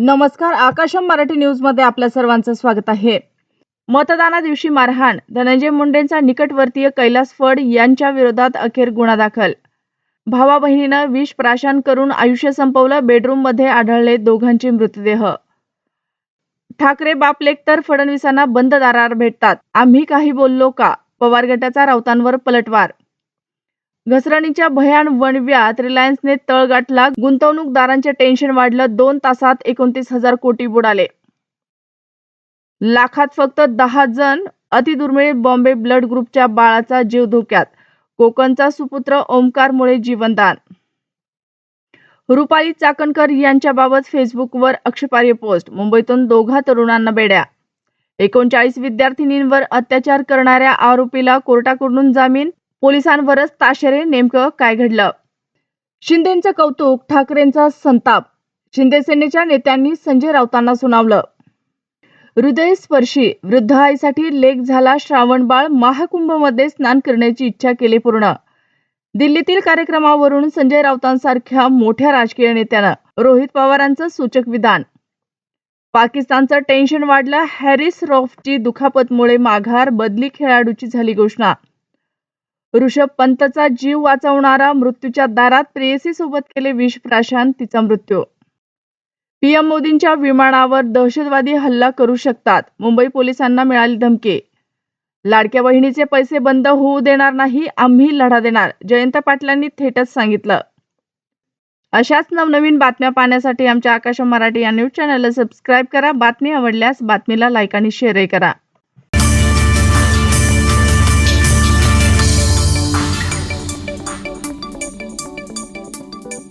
नमस्कार आकाशम मराठी न्यूजमध्ये आपल्या सर्वांचं स्वागत आहे. मतदाना दिवशी मारहाण धनंजय मुंडेंचा निकटवर्तीय कैलास फड यांच्या विरोधात अखेर गुन्हा दाखल. भावा बहिणीनं विष प्राशन करून आयुष्य संपवलं बेडरूममध्ये आढळले दोघांचे मृतदेह. ठाकरे बापलेक तर फडणवीसांना बंद दारावर भेटतात. आम्ही काही बोललो का? पवार गटाचा राऊतांवर पलटवार घसरणीच्या भयान वणव्यात रिलायन्सने तळ गाठला. गुंतवणूकदारांचे टेन्शन वाढलं. दोन तासात एकोणतीस हजार कोटी बुडाले. लाखात फक्त दहा जण अतिदुर्मिळ बॉम्बे ब्लड ग्रुपच्या बाळाचा जीव धोक्यात. कोकणचा सुपुत्र ओमकारमुळे जीवनदान. रुपाली चाकणकर यांच्याबाबत फेसबुकवर आक्षेपार्ह पोस्ट. मुंबईतून दोघा तरुणांना बेड्या. एकोणचाळीस विद्यार्थिनींवर अत्याचार करणाऱ्या आरोपीला कोर्टाकडून जामीन. पोलिसांवरच ताशेरे नेमकं काय घडलं? शिंदेचं कौतुक ठाकरेंचा संताप. शिंदे सेनेच्या नेत्यांनी संजय राऊतांना सुनावलं. हृदयस्पर्शी वृद्ध आईसाठी लेख झाला श्रावणबाळ महाकुंभमध्ये स्नान करण्याची इच्छा केली पूर्ण. दिल्लीतील कार्यक्रमावरून संजय राऊतांसारख्या मोठ्या राजकीय नेत्यानं रोहित पवारांचं सूचक विधान. पाकिस्तानचं टेन्शन वाढलं हॅरिस रॉफची दुखापतमुळे माघार बदली खेळाडूची झाली घोषणा. ऋषभ पंतचा जीव वाचवणारा मृत्यूच्या दारात प्रेयसी सोबत केले विष तिचा मृत्यू. पीएम मोदींच्या विमानावर दहशतवादी हल्ला करू शकतात. मुंबई पोलिसांना मिळाली धमकी. लाडक्या बहिणीचे पैसे बंद होऊ देणार नाही आम्ही लढा देणार जयंत पाटलांनी थेटच सांगितलं. अशाच नवनवीन बातम्या पाहण्यासाठी आमच्या आकाश मराठी या न्यूज चॅनलला सबस्क्राईब करा बातमी आवडल्यास बातमीला लाईक आणि शेअरही करा.